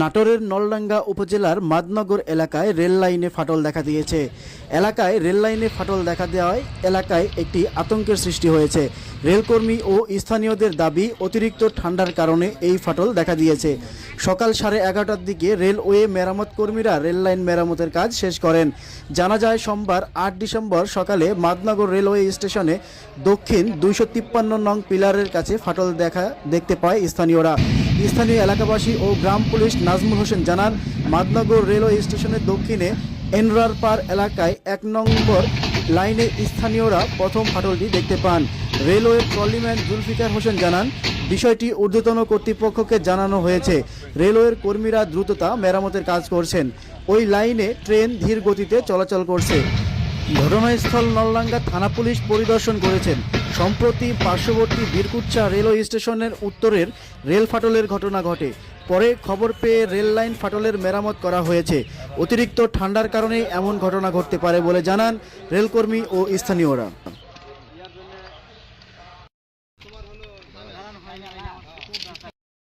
নাটোরের নলডাঙ্গা উপজেলার মাদনগর এলাকায় রেল লাইনে ফাটল দেখা দিয়েছে। এলাকায় রেল লাইনে ফাটল দেখা দেওয়ায় এলাকায় একটি আতঙ্কের সৃষ্টি হয়েছে। রেলকর্মী ও স্থানীয়দের দাবি, অতিরিক্ত ঠান্ডার কারণে এই ফাটল দেখা দিয়েছে। সকাল সাড়ে এগারোটার দিকে রেলওয়ে মেরামত কর্মীরা রেল লাইন মেরামতের কাজ শেষ করেন। জানা যায়, সোমবার আট ডিসেম্বর সকালে মাদনগর রেলওয়ে স্টেশনে দক্ষিণ দুইশো তিপ্পান্ন নং পিলারের কাছে ফাটল দেখা দেখতে পায় স্থানীয়রা। স্থানীয় এলাকাবাসী ও গ্রাম পুলিশ নাজমুল হোসেন জানান, মাদনগর রেলওয়ে স্টেশনের দক্ষিণে এনরার পার এলাকায় এক নম্বর লাইনে স্থানীয়রা প্রথম ফাটলটি দেখতে পান। রেলওয়ে ট্রলিম্যান জুলফিকার হোসেন জানান, বিষয়টি ঊর্ধ্বতন কর্তৃপক্ষকে জানানো হয়েছে। রেলওয়ের কর্মীরা দ্রুততা মেরামতের কাজ করছেন। ওই লাইনে ট্রেন ধীর গতিতে চলাচল করছে। ঘটনাস্থল নলডাঙ্গা থানা পুলিশ পরিদর্শন করেছেন। সম্প্রতি পার্শ্ববর্তী বীরকুচ্চা রেলওয়ে স্টেশনের উত্তরের রেল ফাটলের ঘটনা ঘটে। পরে খবর পেয়ে রেল লাইন ফাটলের মেরামত করা হয়েছে। অতিরিক্ত ঠান্ডার কারণে এমন ঘটনা ঘটতে পারে বলে জানান রেলকর্মী ও স্থানীয়রা।